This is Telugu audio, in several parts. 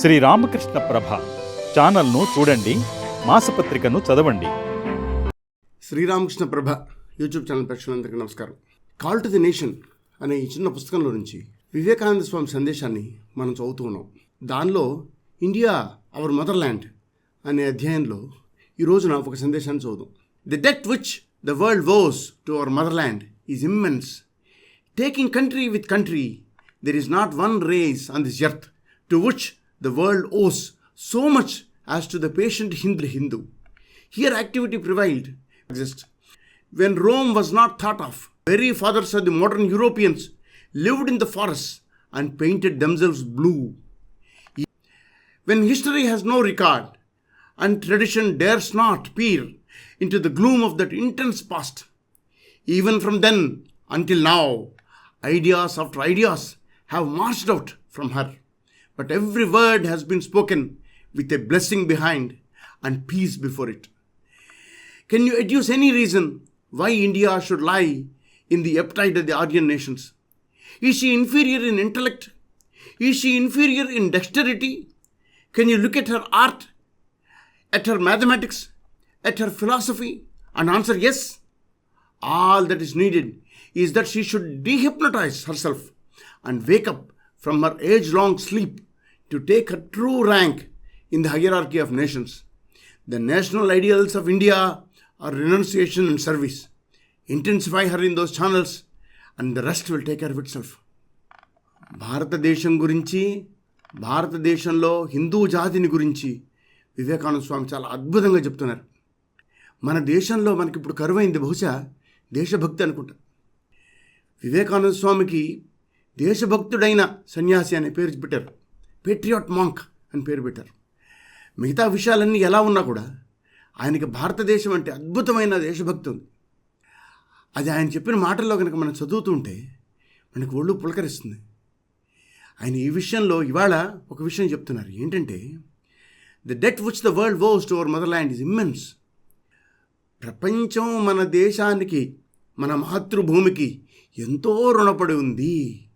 శ్రీ రామకృష్ణ ప్రభ ఛానల్ను చూడండి మాసపత్రికను చదవండి. శ్రీరామకృష్ణ ప్రభ యూట్యూబ్ ఛానల్ ప్రేక్షకులందరికీ నమస్కారం. కాల్ టు ది నేషన్ అనే ఈ చిన్న పుస్తకంలో నుంచి వివేకానంద స్వామి సందేశాన్ని మనం చదువుతూ ఉన్నాం. దానిలో ఇండియా అవర్ మదర్ల్యాండ్ అనే అధ్యాయంలో ఈ రోజున ఒక సందేశాన్ని చదువుదాం. The debt which the world owes to our motherland is immense taking country with country there is not one race on this earth to which the world owes so much as to the patient Hindu. Here activity prevailed, exist. When Rome was not thought of, very fathers of the modern Europeans lived in the forests and painted themselves blue. When history has no record and tradition dares not peer into the gloom of that intense past, even from then until now, ideas after ideas have marched out from her. But every word has been spoken with a blessing behind and peace before it. Can you adduce any reason why India should lie in the appetite of the Aryan nations? Is she inferior in intellect? Is she inferior in dexterity? Can you look at her art, at her mathematics, at her philosophy, and answer yes? All that is needed is that she should dehypnotize herself and wake up from her age long sleep to take her true rank in the hierarchy of nations. The national ideals of India are renunciation and service. Intensify her in those channels, and the rest will take care of itself. భారతదేశం గురించి భారతదేశంలో హిందూ జాతిని గురించి వివేకానంద స్వామి చాలా అద్భుతంగా చెప్తున్నారు మన దేశంలో మనకి ఇప్పుడు కరువైంది బహుశా దేశభక్తి అనుకుంటా వివేకానంద స్వామికి దేశభక్తుడైన సన్యాసి అనే పేరు పెట్టారు పేట్రియాట్ మాంక్ అని పేరు పెట్టారు. మిగతా విషయాలన్నీ ఎలా ఉన్నా కూడా ఆయనకి భారతదేశం అంటే అద్భుతమైన దేశభక్తి ఉంది. అది ఆయన చెప్పిన మాటల్లో కనుక మనం చదువుతుంటే మనకు ఒళ్ళు పులకరిస్తుంది. ఆయన ఈ విషయంలో ఇవాళ ఒక విషయం చెప్తున్నారు. ఏంటంటే the debt which the world owes to our motherland is immense ప్రపంచం మన దేశానికి మన మాతృభూమికి ఎంతో రుణపడి ఉంది.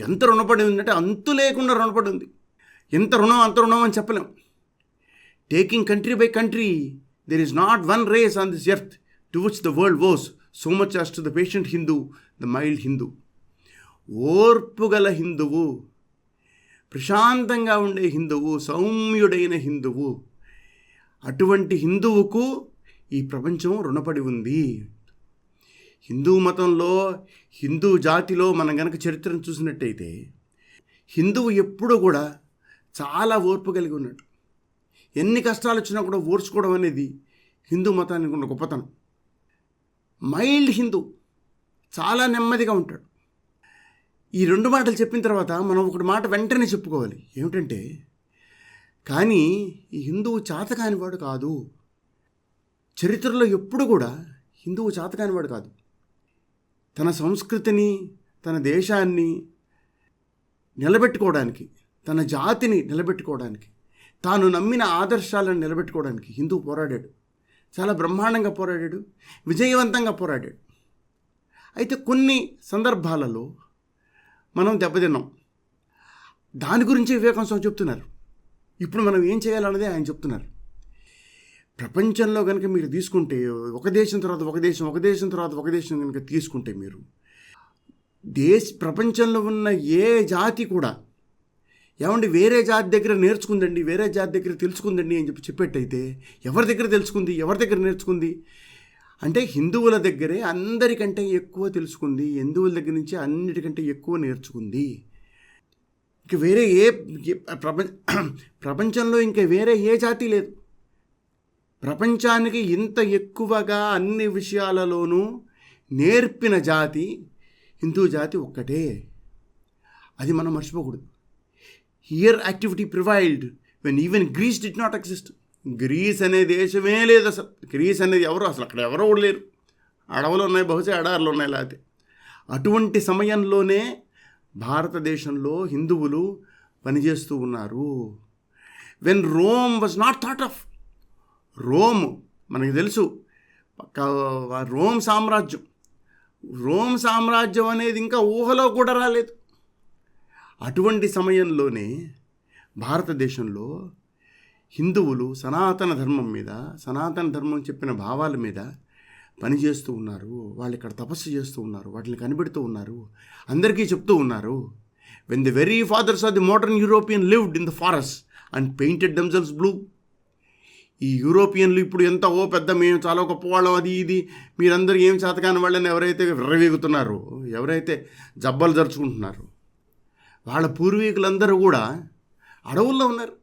ఎంత రుణపడి ఉందంటే అంతు లేకుండా రుణపడి ఉంది. ఎంత రుణం అంత రుణం అని చెప్పలేం. Taking country by country there is not one race on this earth to which the world owes so much as to the patient Hindu the mild Hindu ఓర్పు గల హిందువు ప్రశాంతంగా ఉండే హిందువు సౌమ్యుడైన హిందువు అటువంటి హిందువుకు ఈ ప్రపంచం రుణపడి ఉంది. హిందూ మతంలో హిందూ జాతిలో మనం గనక చరిత్రను చూసినట్టయితే హిందువు ఎప్పుడూ కూడా చాలా ఓర్పు కలిగి ఉన్నాడు ఎన్ని కష్టాలు వచ్చినా కూడా ఓర్చుకోవడం అనేది హిందూ మతానికి ఉన్న గొప్పతనం. మైల్డ్ హిందూ చాలా నెమ్మదిగా ఉంటాడు. ఈ రెండు మాటలు చెప్పిన తర్వాత మనం ఒకటి మాట వెంటనే చెప్పుకోవాలి. ఏమిటంటే కానీ ఈ హిందువు చాతకానివాడు కాదు. చరిత్రలో ఎప్పుడు కూడా హిందువు చాతకానివాడు కాదు. తన సంస్కృతిని తన దేశాన్ని నిలబెట్టుకోవడానికి తన జాతిని నిలబెట్టుకోవడానికి తాను నమ్మిన ఆదర్శాలను నిలబెట్టుకోవడానికి హిందూ పోరాడాడు. చాలా బ్రహ్మాండంగా పోరాడాడు విజయవంతంగా పోరాడాడు. అయితే కొన్ని సందర్భాలలో మనం దెబ్బతిన్నాం. దాని గురించి వివేకం స్వామి చెప్తున్నారు. ఇప్పుడు మనం ఏం చేయాలన్నదే ఆయన చెప్తున్నారు. ప్రపంచంలో కనుక మీరు తీసుకుంటే ఒక దేశం తర్వాత ఒక దేశం ఒక దేశం తర్వాత ఒక దేశం కనుక తీసుకుంటే మీరు దేశ ప్రపంచంలో ఉన్న ఏ జాతి కూడా ఏమండి వేరే జాతి దగ్గర నేర్చుకుందండి వేరే జాతి దగ్గర తెలుసుకుందండి అని చెప్పి చెప్పేట్టయితే ఎవరి దగ్గర తెలుసుకుంది ఎవరి దగ్గర నేర్చుకుంది? అంటే హిందువుల దగ్గరే అందరికంటే ఎక్కువ తెలుసుకుంది హిందువుల దగ్గర నుంచి అన్నిటికంటే ఎక్కువ నేర్చుకుంది. ఇంక వేరే ఏ ఏ- ప్రపంచ ప్రపంచంలో ఇంకా వేరే ఏ జాతి లేదు. ప్రపంచానికి ఇంత ఎక్కువగా అన్ని విషయాలలోనూ నేర్పిన జాతి హిందూ జాతి ఒక్కటే. అది మనం మర్చిపోకూడదు. Here activity prevailed when even Greece did not exist Greece అనే దేశమే లేదు అసలు. గ్రీస్ అనేది ఎవరు? అసలు అక్కడ ఎవరో కూడా లేరు. అడవులు ఉన్నాయి బహుశా ఎడారులు ఉన్నాయి లేకపోతే. అటువంటి సమయంలోనే భారతదేశంలో హిందువులు పనిచేస్తూ ఉన్నారు. When Rome was not thought of Rome మనకి తెలుసు పక్క- రోమ్ సామ్రాజ్యం. రోమ్ సామ్రాజ్యం అనేది ఇంకా ఊహలో కూడా రాలేదు. అటువంటి సమయంలోనే భారతదేశంలో హిందువులు సనాతన ధర్మం మీద సనాతన ధర్మం చెప్పిన భావాల మీద పనిచేస్తూ ఉన్నారు. వాళ్ళు ఇక్కడ తపస్సు చేస్తూ ఉన్నారు. వాటిని కనిపెడుతూ ఉన్నారు. అందరికీ చెప్తూ ఉన్నారు. When the very fathers of the modern European lived in the forest and painted themselves blue ఈ యూరోపియన్లు ఇప్పుడు ఎంత ఓ పెద్ద మేము చాలా గొప్పవాళ్ళం అది ఇది. మీరందరూ ఏం చేతకాని వాళ్ళని ఎవరైతే విర్రవీగుతున్నారో ఎవరైతే జబ్బలు జరుచుకుంటున్నారో వాళ్ళ పూర్వీకులందరూ కూడా అడవుల్లో ఉన్నారు.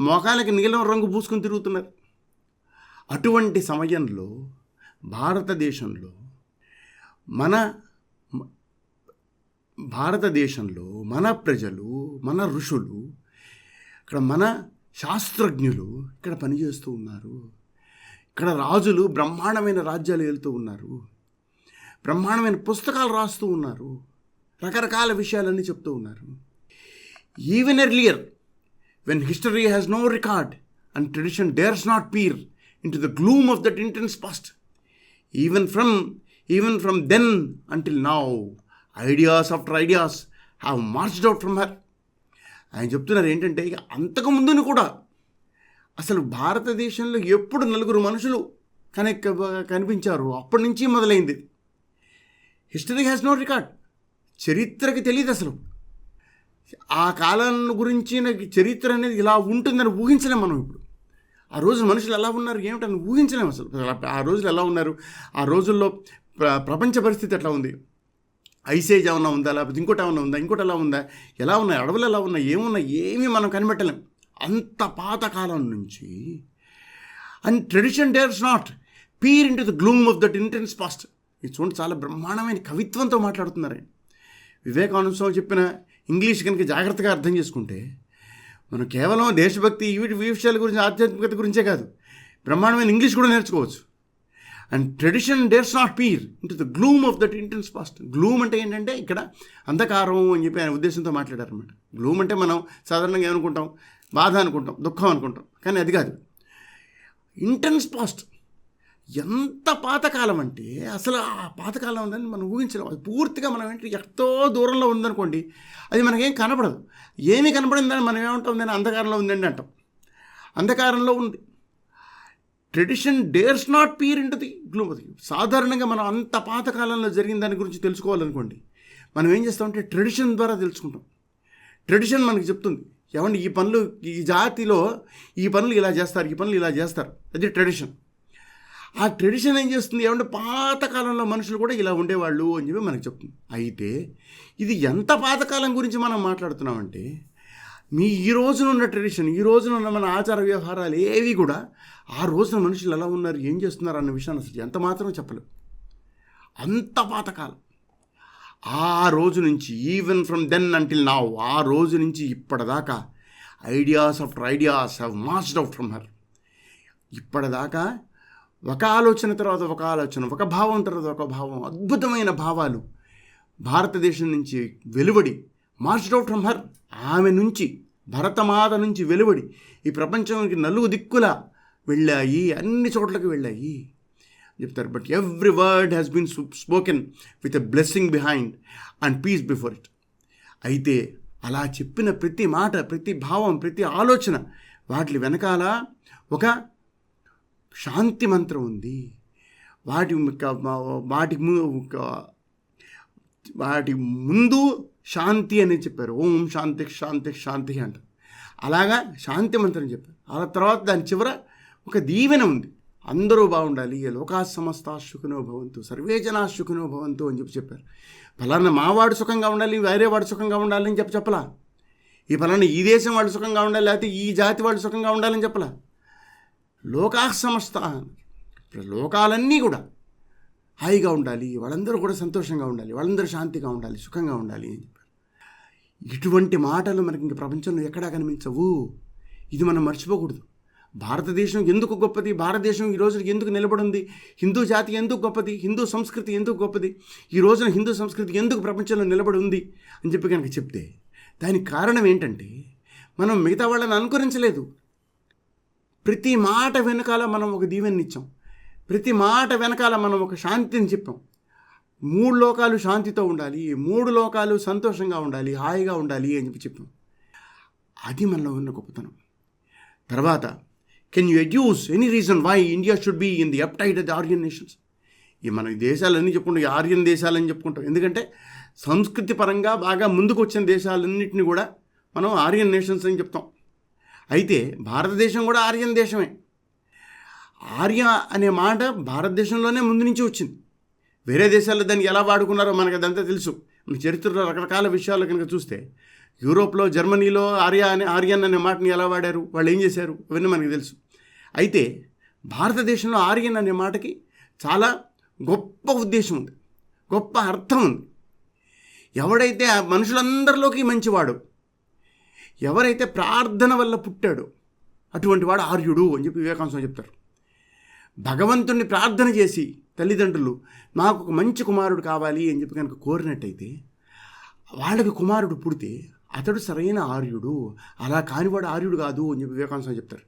మోకాలకి నీలం రంగు పూసుకుని తిరుగుతున్నారు. అటువంటి సమయంలో భారతదేశంలో మన భారతదేశంలో మన ప్రజలు మన ఋషులు ఇక్కడ మన శాస్త్రజ్ఞులు ఇక్కడ పనిచేస్తూ ఉన్నారు. ఇక్కడ రాజులు బ్రహ్మాండమైన రాజ్యాలు వెళ్తూ ఉన్నారు. బ్రహ్మాండమైన పుస్తకాలు రాస్తూ ఉన్నారు. రకరకాల విషయాలన్నీ చెప్తూ ఉన్నారు. Even earlier when history has no record and tradition dares not peer into the gloom of that intense past even from even from then until now ideas after ideas have marched out from her ఆయన చెప్తున్నారు ఏంటంటే ఇక అంతకుముందుని కూడా అసలు భారతదేశంలో ఎప్పుడు నలుగురు మనుషులు కనెక్ట్ కనిపించారు? అప్పటి నుంచి మొదలైంది. హిస్టరీ హ్యాస్ నో రికార్డ్ చరిత్రకి తెలియదు అసలు. ఆ కాలం గురించి నాకు చరిత్ర అనేది ఇలా ఉంటుందని ఊహించలేం మనం ఇప్పుడు. ఆ రోజు మనుషులు ఎలా ఉన్నారు ఏమిటని ఊహించలేము అసలు. ఆ రోజులు ఎలా ఉన్నారు ఆ రోజుల్లో ప్ర- ప్రపంచ పరిస్థితి ఎట్లా ఉంది? ఐసేజ్ ఏమన్నా ఉందా లేకపోతే ఇంకోటి ఏమన్నా ఉందా ఇంకోటి ఎలా ఉందా ఎలా ఉన్నాయి అడవులు ఎలా ఉన్నాయి ఏమున్నాయి ఏమీ మనం కనిపెట్టలేం. అంత పాతకాలం నుంచి and tradition dares not peer into the gloom of that intense past ఇది చూడండి చాలా బ్రహ్మాండమైన కవిత్వంతో మాట్లాడుతున్నారు వివేకానంద స్వామి చెప్పిన ఇంగ్లీష్ కనుక జాగ్రత్తగా అర్థం చేసుకుంటే మనం కేవలం దేశభక్తి వీటి విషయాల గురించి ఆధ్యాత్మికత గురించే కాదు బ్రహ్మాండమైన ఇంగ్లీష్ కూడా నేర్చుకోవచ్చు. And tradition dares not peer into the gloom of that intense past gloom అంటే ఏంటంటే ఇక్కడ అంధకారం అని చెప్పి ఆయన ఉద్దేశంతో మాట్లాడారనమాట గ్లూమ్ అంటే మనం సాధారణంగా ఏమనుకుంటాం? బాధ అనుకుంటాం దుఃఖం అనుకుంటాం. కానీ అది కాదు. ఇంటెన్స్ పాస్ట్ ఎంత పాతకాలం అంటే అసలు ఆ పాతకాలం ఉందని మనం ఊహించలేం. అది పూర్తిగా మనం ఏంటి ఎంతో దూరంలో ఉందనుకోండి అది మనకేం కనపడదు. ఏమీ కనపడిందని మనం ఏమంటాం నేను అంధకారంలో ఉందండి అంటాం. అంధకారంలో ఉంది. Tradition dares not peer into the gloom సాధారణంగా మనం అంత పాతకాలంలో జరిగిన దాని గురించి తెలుసుకోవాలనుకోండి మనం ఏం చేస్తామంటే ట్రెడిషన్ ద్వారా తెలుసుకుంటాం. ట్రెడిషన్ మనకి చెప్తుంది ఏమండి ఈ పనులు ఈ జాతిలో ఈ పనులు ఇలా చేస్తారు ఈ పనులు ఇలా చేస్తారు. అది ట్రెడిషన్. ఆ ట్రెడిషన్ ఏం చేస్తుంది? ఏమంటే పాతకాలంలో మనుషులు కూడా ఇలా ఉండేవాళ్ళు అని చెప్పి మనకు చెప్తుంది. అయితే ఇది ఎంత పాతకాలం గురించి మనం మాట్లాడుతున్నామంటే మీ ఈ రోజున ఉన్న ట్రెడిషన్ ఈ రోజున ఉన్న మన ఆచార వ్యవహారాలు ఏవి కూడా ఆ రోజున మనుషులు ఎలా ఉన్నారు ఏం చేస్తున్నారు అన్న విషయాన్ని అసలు ఎంత మాత్రం చెప్పలేదు అంత పాతకాలం. ఆ రోజు నుంచి even from then until now ఆ రోజు నుంచి ఇప్పటిదాకా ideas after ideas have marched out from her ఇప్పటిదాకా ఒక ఆలోచన తర్వాత ఒక ఆలోచన ఒక భావం తర్వాత ఒక భావం అద్భుతమైన భావాలు భారతదేశం నుంచి వెలువడి మార్చ్డ్ అవుట్ ఫ్రమ్ హర్ ఆమె నుంచి భరతమాత నుంచి వెలువడి ఈ ప్రపంచానికి నలుగు దిక్కుల వెళ్ళాయి అన్ని చోట్లకి వెళ్ళాయి. చెప్తారు but every word has been spoken with a blessing behind and peace before it అయితే అలా చెప్పిన ప్రతి మాట ప్రతి భావం ప్రతి ఆలోచన వాటి వెనకాల ఒక శాంతి మంత్రం ఉంది. వాటి వాటి ము- వాటి ముందు శాంతి అని చెప్పారు. ఓం శాంతి శాంతి శాంతి అంట. అలాగా శాంతి మంత్రం చెప్పారు. ఆ తర్వాత దాని చివర ఒక దీవెన ఉంది. అందరూ బాగుండాలి ఏ లోకా సమస్త సుఖనో భవంతు సర్వే జనా భవంతు అని చెప్పి చెప్పారు. ఫలానా మావాడు సుఖంగా ఉండాలి వేరే వాడు సుఖంగా ఉండాలి అని చెప్పి చెప్పలా? ఈ ఫలానా ఈ దేశం వాళ్ళు సుఖంగా ఉండాలి లేకపోతే ఈ జాతి వాళ్ళు సుఖంగా ఉండాలని చెప్పలా? లోకా సమస్త లోకాలన్నీ కూడా హాయిగా ఉండాలి వాళ్ళందరూ కూడా సంతోషంగా ఉండాలి వాళ్ళందరూ శాంతిగా ఉండాలి సుఖంగా ఉండాలి అని చెప్పారు. ఇటువంటి మాటలు మనకి ఇంక ప్రపంచంలో ఎక్కడా కనిపించవు. ఇది మనం మర్చిపోకూడదు. భారతదేశం ఎందుకు గొప్పది? భారతదేశం ఈ రోజు ఎందుకు నిలబడింది? హిందూ జాతి ఎందుకు గొప్పది? హిందూ సంస్కృతి ఎందుకు గొప్పది? ఈ రోజున హిందూ సంస్కృతి ఎందుకు ప్రపంచంలో నిలబడి ఉంది అని చెప్పి కనుక చెప్తే దానికి కారణం ఏంటంటే మనం మిగతా వాళ్ళని అనుకరించలేదు. ప్రతి మాట వెనకాల మనం ఒక దీవెన్నిచ్చాం ప్రతి మాట వెనకాల మనం ఒక శాంతిని చెప్పాం. మూడు లోకాలు శాంతితో ఉండాలి మూడు లోకాలు సంతోషంగా ఉండాలి హాయిగా ఉండాలి అని చెప్పి చెప్పాం. అది మనలో ఉన్న గొప్పతనం. తర్వాత can you adduce any reason why India should be in the ebb tide the Aryan nations ఈ మన దేశాలన్నీ చెప్పుకుంటాం ఆర్యన్ దేశాలని చెప్పుకుంటాం. ఎందుకంటే సంస్కృతి పరంగా బాగా ముందుకు వచ్చిన దేశాలన్నింటినీ కూడా మనం ఆర్యన్ నేషన్స్ అని చెప్తాం. అయితే భారతదేశం కూడా ఆర్యన్ దేశమే. ఆర్య అనే మాట భారతదేశంలోనే ముందు నుంచి వచ్చింది. వేరే దేశాల్లో దాన్ని ఎలా వాడుకున్నారో మనకు అదంతా తెలుసు. మన చరిత్రలో రకరకాల విషయాలు కనుక చూస్తే యూరోప్లో జర్మనీలో ఆర్య అనే ఆర్యన్ అనే మాటని ఎలా వాడారు? వాళ్ళు ఏం చేశారు? ఇవన్నీ మనకు తెలుసు. అయితే భారతదేశంలో ఆర్యన్ అనే మాటకి చాలా గొప్ప ఉద్దేశం ఉంది. గొప్ప అర్థం ఉంది. ఎవడైతే ఆ మనుషులందరిలోకి మంచివాడు ఎవరైతే ప్రార్థన వల్ల పుట్టాడో అటువంటి వాడు ఆర్యుడు అని చెప్పి వివేకాంశం చెప్తారు. భగవంతుణ్ణి ప్రార్థన చేసి తల్లిదండ్రులు మాకు ఒక మంచి కుమారుడు కావాలి అని చెప్పి కనుక కోరినట్టయితే వాళ్ళకి కుమారుడు పుడితే అతడు సరైన ఆర్యుడు అలా కానివాడు ఆర్యుడు కాదు అని చెప్పి వివేకానంద చెప్తారు.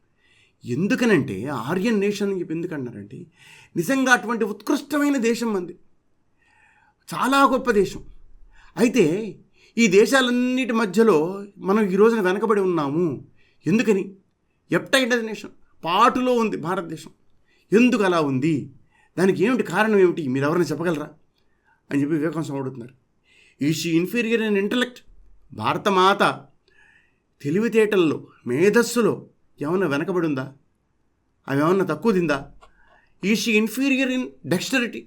ఎందుకనంటే ఆర్యన్ నేషన్ అని చెప్పి ఎందుకన్నారంటే నిజంగా అటువంటి ఉత్కృష్టమైన దేశం మంది. చాలా గొప్ప దేశం. అయితే ఈ దేశాలన్నిటి మధ్యలో మనం ఈ రోజున వెనకబడి ఉన్నాము. ఎందుకని? ఎప్టైట్ నేషన్ పాటులో ఉంది భారతదేశం. ఎందుకు అలా ఉంది? దానికి ఏమిటి కారణం ఏమిటి? మీరు ఎవరైనా చెప్పగలరా? అని చెప్పి వివేకం స్వామి అడుగుతున్నారు is she inferior in intellect భారతమాత తెలివితేటల్లో మేధస్సులో ఏమన్నా వెనకబడి ఉందా? అవి ఏమన్నా తక్కువ తిందా? ఈ షీ ఇన్ఫీరియర్ ఇన్ డెక్స్టరిటీ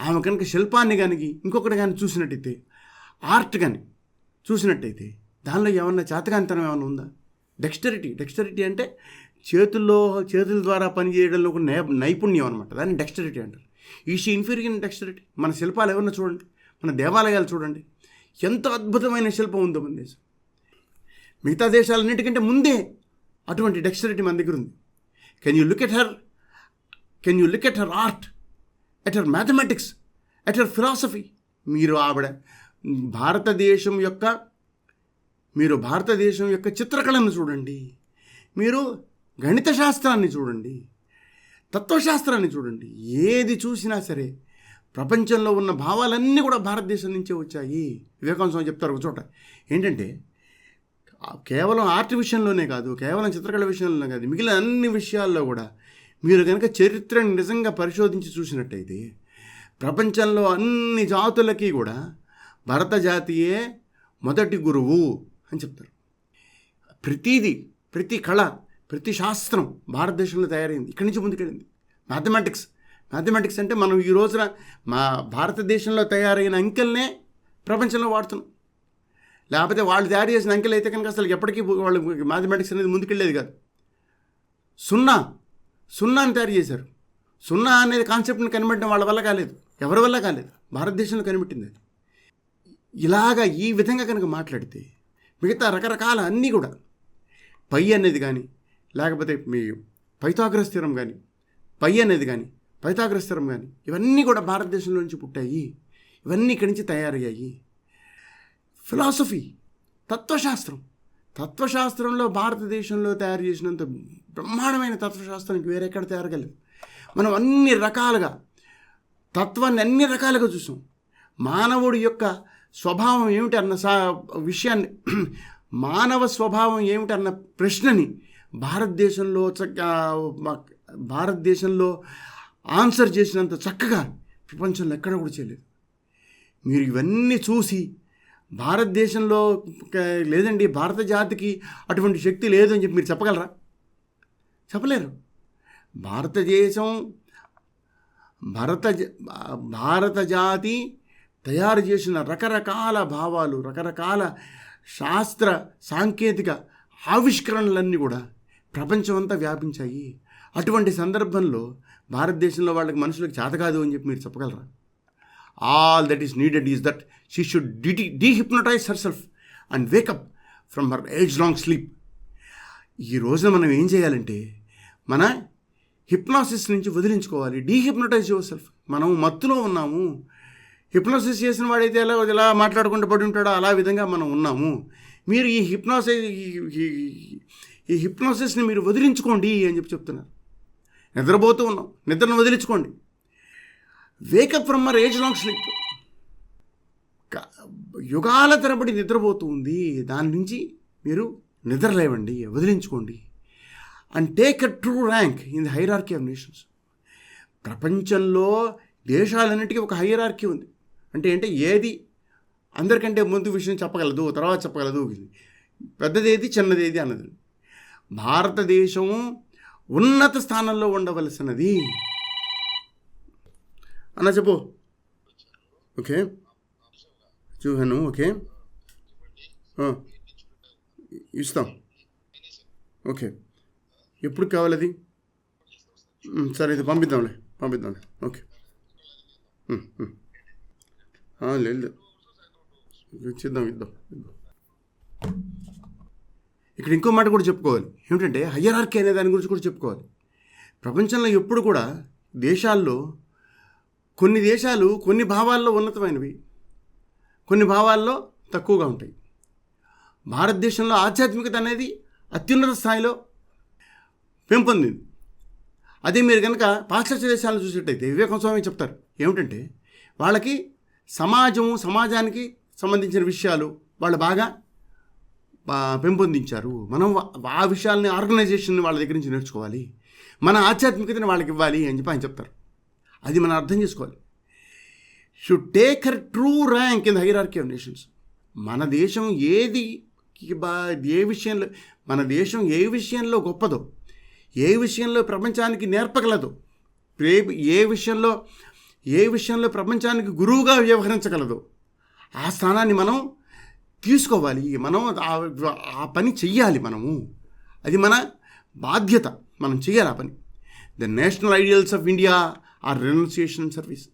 ఆమె కనుక శిల్పాన్ని కానీ ఇంకొకటి కానీ చూసినట్టయితే ఆర్ట్ కానీ చూసినట్టయితే దానిలో ఏమన్నా చేతకాంతనం ఏమైనా ఉందా? డెక్స్టరిటీ డెక్స్టరిటీ అంటే చేతుల్లో చేతుల ద్వారా పనిచేయడంలో ఒక నై నైపుణ్యం అనమాట దాన్ని డెక్స్టరిటీ అంటారు. ఈ షీ ఇన్ఫీరియర్ ఇన్ డెక్స్టరిటీ మన శిల్పాలు ఏమన్నా చూడండి. మన దేవాలయాలు చూడండి. ఎంత అద్భుతమైన శిల్పం ఉందో మన దేశం. మిగతా దేశాలన్నిటికంటే ముందే అటువంటి డెక్స్టరిటీ మన దగ్గర ఉంది. Can you look at her can you look at her art at her mathematics at her philosophy మీరు ఆవిడ భారతదేశం యొక్క మీరు భారతదేశం యొక్క చిత్రకళను చూడండి. మీరు గణిత శాస్త్రాన్ని చూడండి. తత్వశాస్త్రాన్ని చూడండి. ఏది చూసినా సరే ప్రపంచంలో ఉన్న భావాలన్నీ కూడా భారతదేశం నుంచే వచ్చాయి. వివేకానంద స్వామి చెప్తారు ఒక చోట. ఏంటంటే కేవలం ఆర్ట్ విషయంలోనే కాదు కేవలం చిత్రకళ విషయంలోనే కాదు మిగిలిన అన్ని విషయాల్లో కూడా మీరు కనుక చరిత్రను నిజంగా పరిశోధించి చూసినట్టయితే ప్రపంచంలో అన్ని జాతులకి కూడా భరత జాతియే మొదటి గురువు అని చెప్తారు. ప్రతిదీ ప్రతి కళ ప్రతి శాస్త్రం భారతదేశంలో తయారైంది. ఇక్కడి నుంచి ముందుకెళ్ళింది. మ్యాథమెటిక్స్ మ్యాథమెటిక్స్ అంటే మనం ఈ రోజున మా భారతదేశంలో తయారైన అంకెల్నే ప్రపంచంలో వాడుతున్నాం. లేకపోతే వాళ్ళు తయారు చేసిన అంకెలు అయితే కనుక అసలు ఎప్పటికీ వాళ్ళు మ్యాథమెటిక్స్ అనేది ముందుకెళ్ళేది కాదు. సున్నా. సున్నాని తయారు చేశారు. సున్నా అనేది కాన్సెప్ట్ని కనిపెట్టడం వాళ్ళ వల్ల కాలేదు. ఎవరి వల్ల కాలేదు? భారతదేశంలో కనిపెట్టింది అది. ఇలాగా ఈ విధంగా కనుక మాట్లాడితే మిగతా రకరకాల అన్నీ కూడా పై అనేది కానీ లేకపోతే మీ పైతాగ్రస్థిరం కానీ పై అనేది కానీ పైతాగ్రస్థిరం కానీ ఇవన్నీ కూడా భారతదేశంలో నుంచి పుట్టాయి. ఇవన్నీ ఇక్కడి నుంచి తయారయ్యాయి. ఫిలాసఫీ తత్వశాస్త్రం. తత్వశాస్త్రంలో భారతదేశంలో తయారు చేసినంత బ్రహ్మాండమైన తత్వశాస్త్రానికి వేరెక్కడ తయారు కాలేదు మనం అన్ని రకాలుగా తత్వాన్ని అన్ని రకాలుగా చూసాం. మానవుడి యొక్క స్వభావం ఏమిటి అన్న సా విషయాన్ని మానవ స్వభావం ఏమిటి అన్న ప్రశ్నని భారతదేశంలో చక్క భారతదేశంలో ఆన్సర్ చేసినంత చక్కగా ప్రపంచంలో ఎక్కడ కూడా చేయలేదు. మీరు ఇవన్నీ చూసి భారతదేశంలో లేదండి భారత జాతికి అటువంటి శక్తి లేదు అని చెప్పి మీరు చెప్పగలరా? చెప్పలేరు. భారతదేశం భరత జ- భారత జాతి తయారు చేసిన రకరకాల భావాలు రకరకాల శాస్త్ర సాంకేతిక ఆవిష్కరణలన్నీ కూడా ప్రపంచమంతా వ్యాపించాయి. అటువంటి సందర్భంలో భారతదేశంలో వాళ్ళకి మనుషులకు చేత కాదు అని చెప్పి మీరు చెప్పగలరా? All that is needed is that she should D dehypnotize herself and wake up from her age long sleep ఈ రోజున మనం ఏం చేయాలంటే మన హిప్నాసిస్ నుంచి వదిలించుకోవాలి. డీహిప్నటైజ్ యువర్ సెల్ఫ్ మనం మత్తులో ఉన్నాము. హిప్నోసిస్ చేసిన వాడైతే ఎలా ఎలా మాట్లాడుకుంటూ పడి ఉంటాడో అలా విధంగా మనం ఉన్నాము. మీరు ఈ హిప్నోసిస్ ఈ హిప్నోసిస్ని మీరు వదిలించుకోండి అని చెప్పి చెప్తున్నారు. నిద్రపోతూ ఉన్నాం. నిద్రను వదిలించుకోండి. Wake up from her age long sleep యుగాల తరబడి నిద్రపోతూ ఉంది. దాని నుంచి మీరు నిద్రలేవండి వదిలించుకోండి. And take a true rank in the hierarchy of nations ప్రపంచంలో దేశాలన్నిటికీ ఒక హైరార్కీ ఉంది. అంటే ఏంటి? ఏది అందరికంటే ముందు విషయం చెప్పగలదు తర్వాత చెప్పగలదు. పెద్దదేది చిన్నదేది అన్నది. భారతదేశం ఉన్నత స్థానంలో ఉండవలసినది. అన్న చెప్పు. ఓకే. చూహాను ఓకే. ఇస్తాం. ఓకే. ఎప్పుడు కావాలి అది? సరే ఇది పంపిద్దాంలే పంపిద్దాంలే. ఓకే. లేదు ఇచ్చిద్దాం ఇద్దాం ఇద్దాం. ఇక్కడ ఇంకో మాట కూడా చెప్పుకోవాలి. ఏమిటంటే హయ్యరార్కీ అనే దాని గురించి కూడా చెప్పుకోవాలి. ప్రపంచంలో ఎప్పుడు కూడా దేశాల్లో కొన్ని దేశాలు కొన్ని భావాల్లో ఉన్నతమైనవి కొన్ని భావాల్లో తక్కువగా ఉంటాయి. భారతదేశంలో ఆధ్యాత్మికత అనేది అత్యున్నత స్థాయిలో పెంపొందింది. అదే మీరు కనుక పాశ్చాత్య దేశాలను చూసినట్టయితే వివేకం స్వామి చెప్తారు. ఏమిటంటే వాళ్ళకి సమాజం సమాజానికి సంబంధించిన విషయాలు వాళ్ళు బాగా పెంపొందించారు. మనం ఆ విషయాల్ని ఆర్గనైజేషన్ వాళ్ళ దగ్గర నుంచి నేర్చుకోవాలి. మన ఆధ్యాత్మికతని వాళ్ళకి ఇవ్వాలి అని చెప్పి ఆయన చెప్తారు. అది మనం అర్థం చేసుకోవాలి. Should take her true rank in hierarchy of nations మన దేశం ఏది బా- ఏ విషయంలో మన దేశం ఏ విషయంలో గొప్పదో ఏ విషయంలో ప్రపంచానికి నేర్పగలదో ఏ ఏ విషయంలో ఏ విషయంలో ప్రపంచానికి గురువుగా వ్యవహరించగలదు ఆ స్థానాన్ని మనం తీసుకోవాలి. మనం ఆ- ఆ పని చెయ్యాలి మనము. అది మన బాధ్యత. మనం చేయాలి ఆ పని. The national ideals of India are renunciation service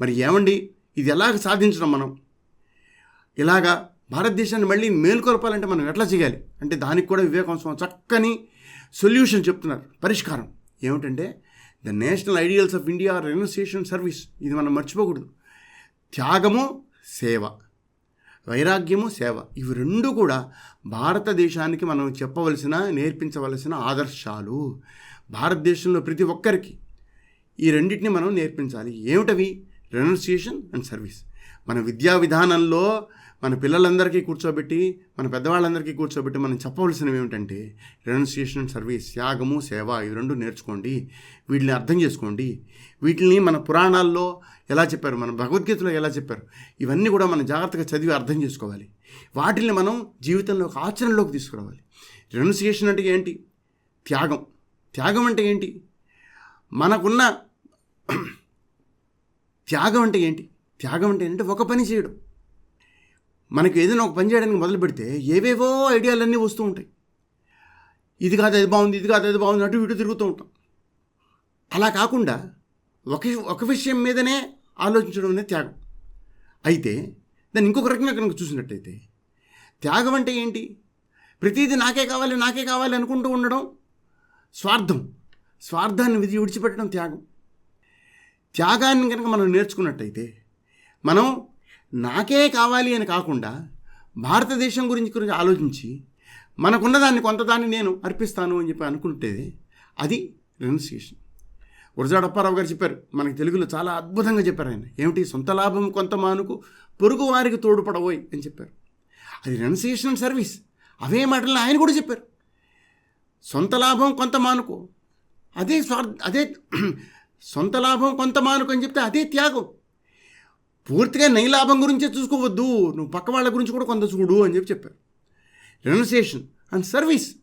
మరి ఏమండి? ఇది ఎలాగ సాధించడం మనం? ఇలాగా భారతదేశాన్ని మళ్ళీ మేల్కొల్పాలంటే మనం ఎట్లా చేయాలి అంటే దానికి కూడా వివేకాంశం చక్కని సొల్యూషన్ చెప్తున్నారు. పరిష్కారం ఏమిటంటే the national ideals of India renunciation service ఇది మనం మర్చిపోకూడదు. త్యాగము సేవ. వైరాగ్యము సేవ. ఇవి రెండు కూడా భారతదేశానికి మనం చెప్పవలసిన నేర్పించవలసిన ఆదర్శాలు. భారతదేశంలో ప్రతి ఒక్కరికి ఈ రెండింటిని మనం నేర్పించాలి. ఏమిటవి? రెనౌన్సియేషన్ అండ్ సర్వీస్ మన విద్యా విధానంలో మన పిల్లలందరికీ కూర్చోబెట్టి మన పెద్దవాళ్ళందరికీ కూర్చోబెట్టి మనం చెప్పవలసినవి ఏమిటంటే రెనౌన్సియేషన్ సర్వీస్ త్యాగము సేవ ఇవి రెండు నేర్చుకోండి వీటిని అర్థం చేసుకోండి. వీటిని మన పురాణాల్లో ఎలా చెప్పారు? మన భగవద్గీతలో ఎలా చెప్పారు? ఇవన్నీ కూడా మనం జాగ్రత్తగా చదివి అర్థం చేసుకోవాలి. వాటిని మనం జీవితంలో ఒక ఆచరణలోకి తీసుకురావాలి. రెనౌన్సియేషన్ అంటే ఏంటి? త్యాగం. త్యాగం అంటే ఏంటి? మనకున్న త్యాగం అంటే ఏంటి? త్యాగం అంటే ఏంటంటే ఒక పని చేయడం. మనకి ఏదైనా ఒక పని చేయడానికి మొదలు పెడితే ఏవేవో ఐడియాలన్నీ వస్తూ ఉంటాయి. ఇది కాదు అది బాగుంది ఇది కాదు అది బాగుంది అటు ఇటు తిరుగుతూ ఉంటాం. అలా కాకుండా ఒక ఒక విషయం మీదనే ఆలోచించడం అనేది త్యాగం. అయితే దాన్ని ఇంకొక రకంగా కనుక చూసినట్టయితే త్యాగం అంటే ఏంటి? ప్రతిదీ నాకే కావాలి నాకే కావాలి అనుకుంటూ ఉండడం స్వార్థం. స్వార్థాన్ని విధి విడిచిపెట్టడం త్యాగం. త్యాగాన్ని కనుక మనం నేర్చుకున్నట్టయితే మనం నాకే కావాలి అని కాకుండా భారతదేశం గురించి గురించి ఆలోచించి మనకున్న దాన్ని కొంత దాన్ని నేను అర్పిస్తాను అని చెప్పి అనుకుంటే అది రెనౌన్సియేషన్ గురజాడ అప్పారావు గారు చెప్పారు మనకి తెలుగులో చాలా అద్భుతంగా చెప్పారు ఆయన. ఏమిటి? సొంత లాభం కొంత మానుకు పొరుగు వారికి తోడుపడబోయి అని చెప్పారు. అది రెనౌన్సియేషన్ సర్వీస్ అవే మాటలను ఆయన కూడా చెప్పారు. సొంత లాభం కొంత మానుకో. అదే స్వార్థ అదే సొంత లాభం కొంత మానుకో అని చెప్తే అదే త్యాగం. పూర్తిగా నీ లాభం గురించే చూసుకోవద్దు. నువ్వు పక్క వాళ్ళ గురించి కూడా కొంత చూడు అని చెప్పి చెప్పారు. Renunciation and service.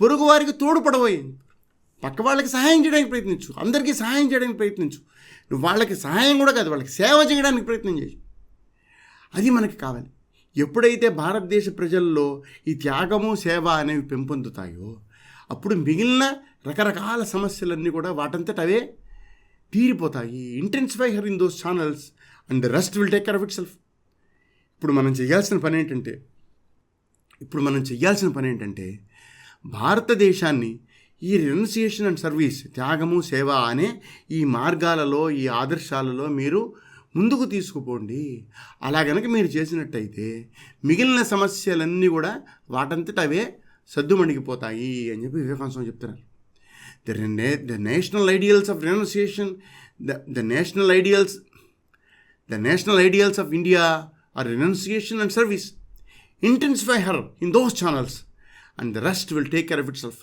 పొరుగు వారికి తోడుపడబోయి పక్క వాళ్ళకి సహాయం చేయడానికి ప్రయత్నించు. అందరికీ సహాయం చేయడానికి ప్రయత్నించు. నువ్వు వాళ్ళకి సహాయం కూడా కాదు వాళ్ళకి సేవ చేయడానికి ప్రయత్నం చేయి. అది మనకి కావాలి. ఎప్పుడైతే భారతదేశ ప్రజల్లో ఈ త్యాగము సేవ అనేవి పెంపొందుతాయో అప్పుడు మిగిలిన రకరకాల సమస్యలన్నీ కూడా వాటంతట అవే తీరిపోతాయి. Intensify her in those channels and the rest will take care of itself ఇప్పుడు మనం చేయాల్సిన పని ఏంటంటే ఇప్పుడు మనం చేయాల్సిన పని ఏంటంటే భారతదేశాన్ని ఈ రెనౌన్సియేషన్ అండ్ సర్వీస్ త్యాగము సేవ అనే ఈ మార్గాలలో ఈ ఆదర్శాలలో మీరు ముందుకు తీసుకుపోండి. అలా గనక మీరు చేసినట్టయితే మిగిలిన సమస్యలన్నీ కూడా వాటంతట అవే సద్దుమణిగిపోతాయి అని చెప్పి వివేకానంద చెప్తున్నారు. The the national ideals of renunciation the the national ideals the national ideals of India are renunciation and service intensify her in those channels and the rest will take care of itself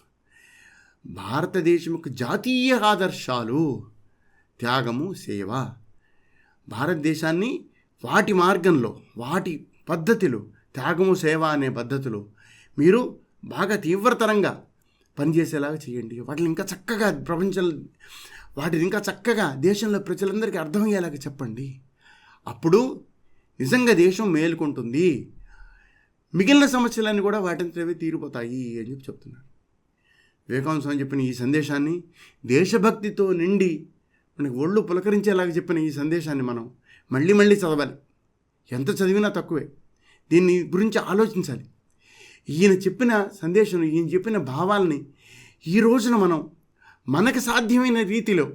భారతదేశం యొక్క జాతీయ ఆదర్శాలు త్యాగము సేవ. భారతదేశాన్ని వాటి మార్గంలో వాటి పద్ధతులు త్యాగము సేవ అనే పద్ధతులు మీరు బాగా తీవ్రతరంగా పనిచేసేలాగా చేయండి. వాటిని ఇంకా చక్కగా ప్రపంచం వాటిని ఇంకా చక్కగా దేశంలో ప్రజలందరికీ అర్థమయ్యేలాగా చెప్పండి. అప్పుడు నిజంగా దేశం మేలుకుంటుంది. మిగిలిన సమస్యలన్నీ కూడా వాటిని తీరిపోతాయి అని చెప్పి చెప్తున్నారు. వివేకానంద స్వామి చెప్పిన ఈ సందేశాన్ని దేశభక్తితో నిండి మనకి ఒళ్ళు పులకరించేలాగా చెప్పిన ఈ సందేశాన్ని మనం మళ్ళీ మళ్ళీ చదవాలి. ఎంత చదివినా తక్కువే. దీన్ని గురించి ఆలోచించాలి. ఈయన చెప్పిన సందేశం ఈయన చెప్పిన భావాల్ని ఈ రోజున మనం మనకు సాధ్యమైన రీతిలో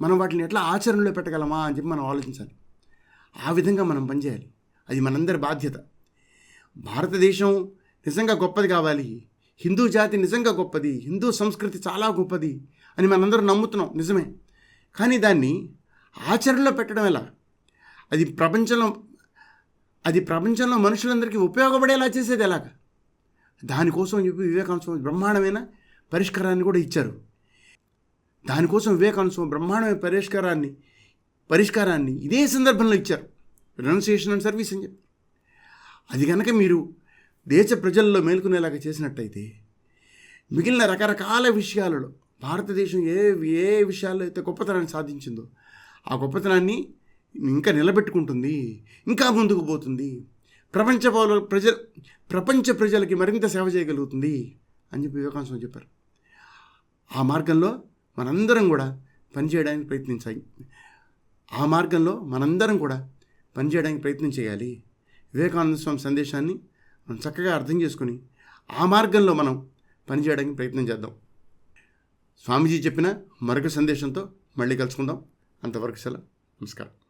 మనం వాటిని ఎట్లా ఆచరణలో పెట్టగలమా అని చెప్పి మనం ఆలోచించాలి. ఆ విధంగా మనం పనిచేయాలి. అది మనందరి బాధ్యత. భారతదేశం నిజంగా గొప్పది కావాలి. హిందూ జాతి నిజంగా గొప్పది. హిందూ సంస్కృతి చాలా గొప్పది అని మనందరం నమ్ముతున్నాం. నిజమే. కానీ దాన్ని ఆచరణలో పెట్టడం ఎలా? అది ప్రపంచంలో అది ప్రపంచంలో మనుషులందరికీ ఉపయోగపడేలా చేసేది ఎలాగ? దానికోసం చెప్పి వివేకానంద స్వామి బ్రహ్మాండమైన పరిష్కారాన్ని కూడా ఇచ్చారు. దానికోసం వివేకానంద స్వామి బ్రహ్మాండమైన పరిష్కారాన్ని పరిష్కారాన్ని ఇదే సందర్భంలో ఇచ్చారు. రెనౌన్సియేషన్ అండ్ సర్వీస్ అని చెప్పి. అది కనుక మీరు దేశ ప్రజల్లో మేల్కొనేలాగా చేసినట్టయితే మిగిలిన రకరకాల విషయాలలో భారతదేశం ఏ ఏ విషయాల్లో అయితే గొప్పతనాన్ని సాధించిందో ఆ గొప్పతనాన్ని ఇంకా నిలబెట్టుకుంటుంది ఇంకా ముందుకు పోతుంది. ప్రపంచ ప్రజ ప్రపంచ ప్రజలకి మరింత సేవ చేయగలుగుతుంది అని చెప్పి వివేకానంద స్వామి చెప్పారు. ఆ మార్గంలో మనందరం కూడా పనిచేయడానికి ప్రయత్నించాలి. ఆ మార్గంలో మనందరం కూడా పనిచేయడానికి ప్రయత్నం చేయాలి. వివేకానంద స్వామి సందేశాన్ని మనం చక్కగా అర్థం చేసుకుని ఆ మార్గంలో మనం పనిచేయడానికి ప్రయత్నం చేద్దాం. స్వామీజీ చెప్పిన మరొక సందేశంతో మళ్ళీ కలుసుకుందాం. అంతవరకు సెలవు. నమస్కారం.